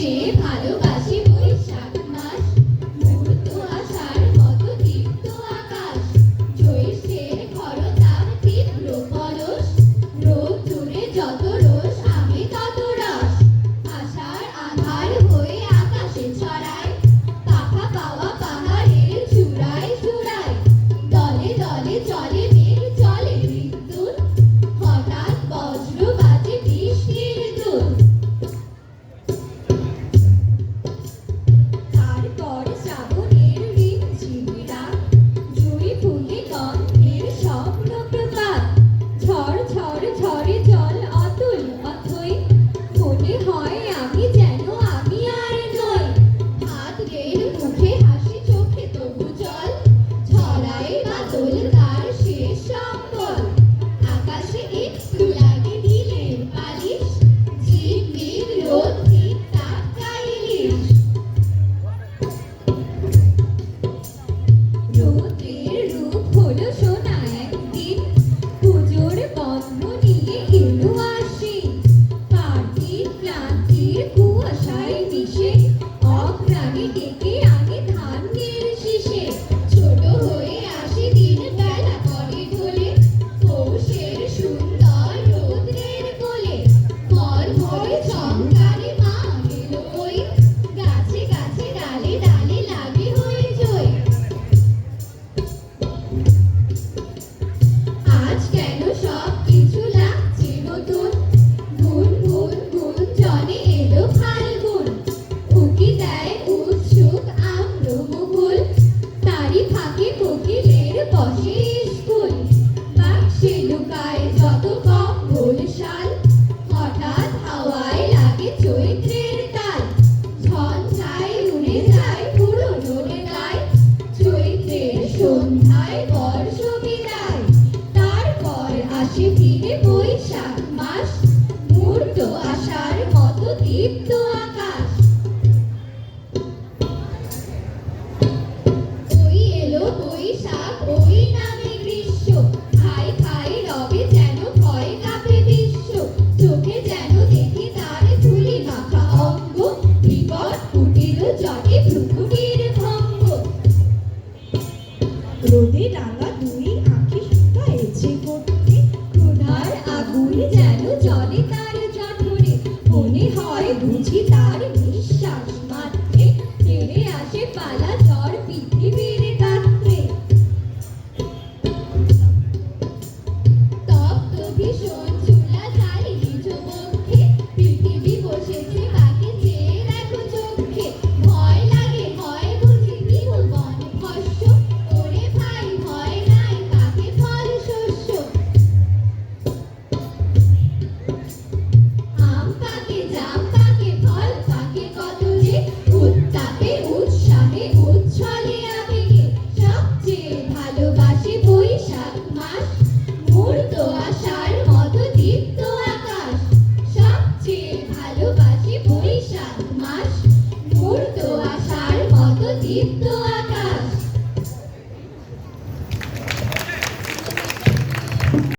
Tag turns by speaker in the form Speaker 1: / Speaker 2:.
Speaker 1: সবচেয়ে ভালো মুখে হাসি, চোখে তবু জল। ছড়ায় বাদল, তার শেষ সম্বল। আকাশে একটু লাগে দিলেন পালিশ। ঝিম নীল রোদ ঠিক তাপ কাইলিশ রোদের রূপ হলো সোনা একদিন। পুজোর বন্ধ নিয়ে এলো আসি। পার্টির ক্লান্তির কুয়াশায় মিশে। অগ্রাণী ডেকে বৈশাখ মাস মূর্ত আসার কত দীপ্ত আকাশ। gente. E.